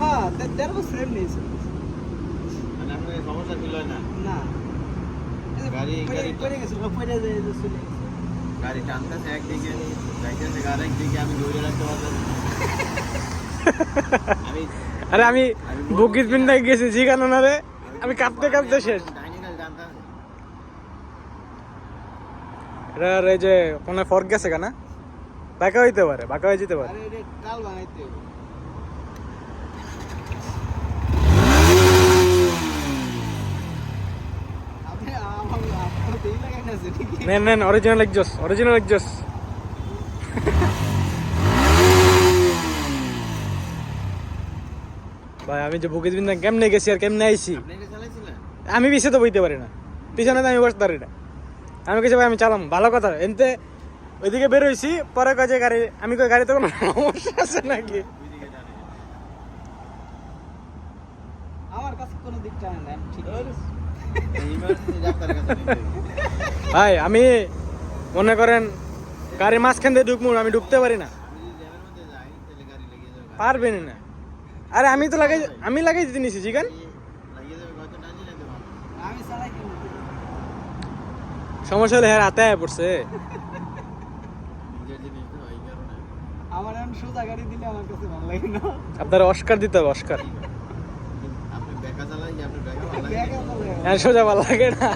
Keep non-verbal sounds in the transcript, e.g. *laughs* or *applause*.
হ্যাঁ দেড় বছর এমনি ছিল। আপনার এই সমস্যা feel না? না। গাড়ি- গাড়ি- পড়ে গেছিল পড়ে যে যে চলে গাড়ি টানতেছে একদিকে, যাইতেছে আরেক দিকে, আমি ধরে রাখতে পারতেছি *laughs* আমি আরে আমি বুকিত পিন্ডায় গেছি জিগানো না রে? আমি কাঁপতে কাঁপতে শেষ। এটা আর এই যে কোনো ফর্ক গেছে কেনা বাঁকা হইতে পারে বাঁকা হয়ে যেতে পারে। টাল বানাইতে হবে। নেন নেন অরিজিনাল এক্সজস অরিজিনাল এক্সজস ভাই আমি যে বুকিত পিন্ডা কেমনে গেছি আর কেমনে আইছি? আমি পিছে তো বইতে পারি না। পিছনে তো আমি বসতে পারি না। আমি কিছু ভাই আমি চালাম। ভালো কথা এনতে ওইদিকে বেরোইছি পরে যে গাড়ি আমি কই গাড়িতে কোনো সমস্যা আছে নাকি আমার কাছে কোনো না ঠিক। ভাই আমি মনে করেন গাড়ির মাঝখান দিয়ে ঢুকবো আমি ঢুকতে পারি না গাড়ি। পারবেন না আরে আমি তো লাগাই আমি লাগাই দিতে নিছি গাড়ি কিন্তু সমস্যা হলে হ্যাঁ হাতে আয়া পড়ছে এই কারণে। আমার এখন সোজা গাড়ি দিলে আমার কাছে ভালো লাগে না আপনার অস্কার দিতে হবে অস্কার আপনি বেকা চালাই, আপনি বেকা ভালো লাগে। হ্যাঁ সোজা ভালো লাগে না